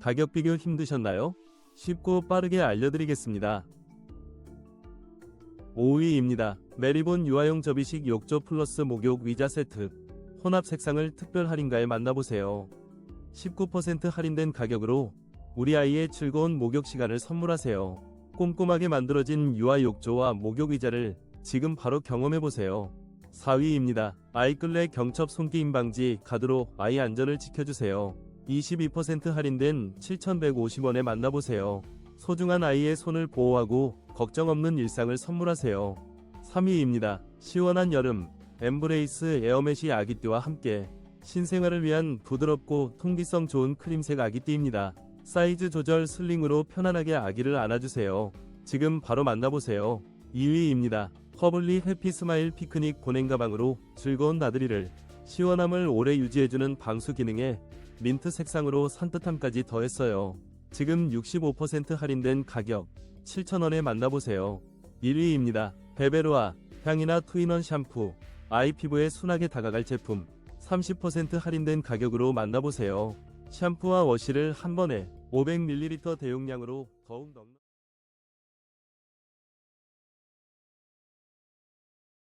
가격 비교 힘드셨나요? 쉽고 빠르게 알려드리겠습니다. 5위입니다. 메리본 유아용 접이식 욕조 플러스 목욕 위자 세트. 혼합 색상을 특별 할인가에 만나보세요. 19% 할인된 가격으로 우리 아이의 즐거운 목욕 시간을 선물하세요. 꼼꼼하게 만들어진 유아 욕조와 목욕 의자를 지금 바로 경험해보세요. 4위입니다. 아이끌레 경첩 손기임 방지 가드로 아이 안전을 지켜주세요. 22% 할인된 7,150원에 만나보세요. 소중한 아이의 손을 보호하고 걱정 없는 일상을 선물하세요. 3위입니다. 시원한 여름 엠브레이스 에어매시 아기띠와 함께 신생아를 위한 부드럽고 통기성 좋은 크림색 아기띠입니다. 사이즈 조절 슬링으로 편안하게 아기를 안아주세요. 지금 바로 만나보세요. 2위입니다. 허블리 해피 스마일 피크닉 보냉 가방으로 즐거운 나들이를 시원함을 오래 유지해주는 방수 기능에 민트 색상으로 산뜻함까지 더했어요. 지금 65% 할인된 가격 7,000원에 만나보세요. 1위입니다. 베베로아 향이나 투인원 샴푸 아이 피부에 순하게 다가갈 제품 30% 할인된 가격으로 만나보세요. 샴푸와 워시를 한 번에 500ml 대용량으로 더욱 넉넉